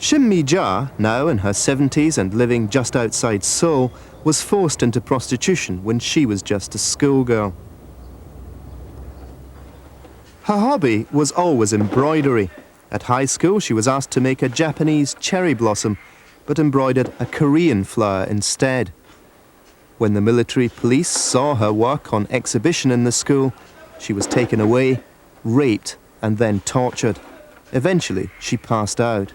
Shim Mi-ja, now in her 70s and living just outside Seoul, was forced into prostitution when she was just a schoolgirl. Her hobby was always embroidery. At high school, she was asked to make a Japanese cherry blossom, but embroidered a Korean flower instead. When the military police saw her work on exhibition in the school, she was taken away, raped, and then tortured. Eventually, she passed out.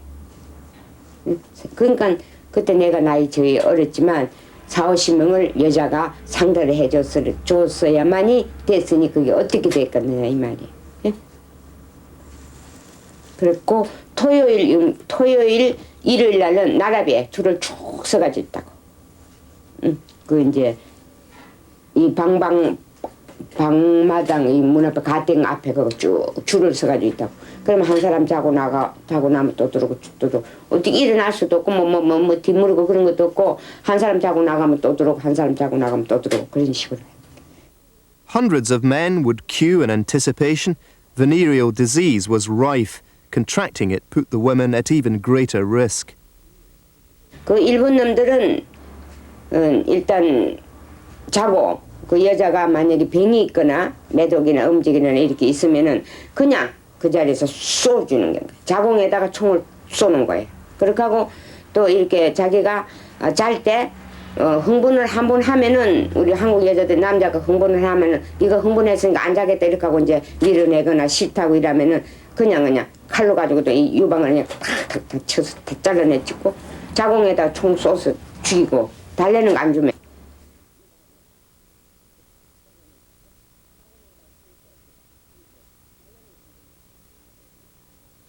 응? 그러니까 그때 내가 나이 저기 어렸지만 4, 50명을 여자가 상대를 해줬을 줬어야만이 됐으니 그게 어떻게 됐겠느냐 이 말이에요. 예? 그랬고 토요일 음, 토요일 일요일 날은 나라비에 줄을 쭉 서가지고 있다고. 응. 그 이제 이 방방 방마당 이 문 앞에 가땡 앞에 그거 쭉 줄을 서가지고 있다고. 그러면 한 사람 자고 나가 자고 나면 또 들어오고 또 들어오고 어떻게 일어날 수도 없고 뭐 뭐 뭐 뭐 뒷무르고 그런 것도 없고 한 사람 자고 나가면 또 들어오고 한 사람 자고 나가면 또 들어오고 그런 식으로. 해. Hundreds of men would queue in anticipation. Venereal disease was rife. Contracting it put the women at even greater risk. 그 일본 놈들은 어, 일단 자고 그 여자가 만약에 병이 있거나 매독이나 움직이나 이렇게 있으면은 그냥 그 자리에서 쏘주는 거야. 자궁에다가 총을 쏘는 거예요. 그렇게 하고 또 이렇게 자기가 아, 잘때 어, 흥분을 한 번 하면은 우리 한국 여자들 남자가 흥분을 하면은 이거 흥분했으니까 안 자겠다 이렇게 하고 이제 밀어내거나 싫다고 이러면은 그냥 그냥 칼로 가지고 또이 유방을 그냥 탁탁탁 쳐서 다 잘라내 찍고 자궁에다 총 쏘서 죽이고 달래는 거 안 주면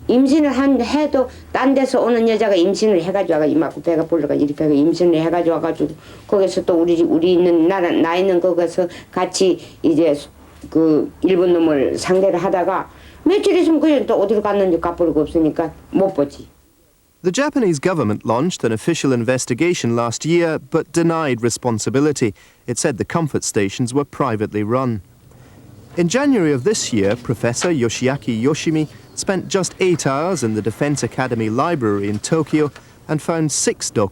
임신을 한 해도 딴 데서 오는 여자가 임신을 해가지고 와가 이만큼 배가 불러가 이렇게 하고 임신을 해가지고 와가지고 거기서 또 우리 우리 있는 나라 나 있는 거기서 같이 이제 그 일본 놈을 상대를 하다가 며칠 있으면 그냥 또 어디로 갔는지 갚을 거 없으니까 못 보지. The Japanese government launched an official investigation last year but denied responsibility. It said the comfort stations were privately run. In January of this year, Professor Yoshiaki Yoshimi spent just eight hours in the Defense Academy Library in Tokyo and found six documents.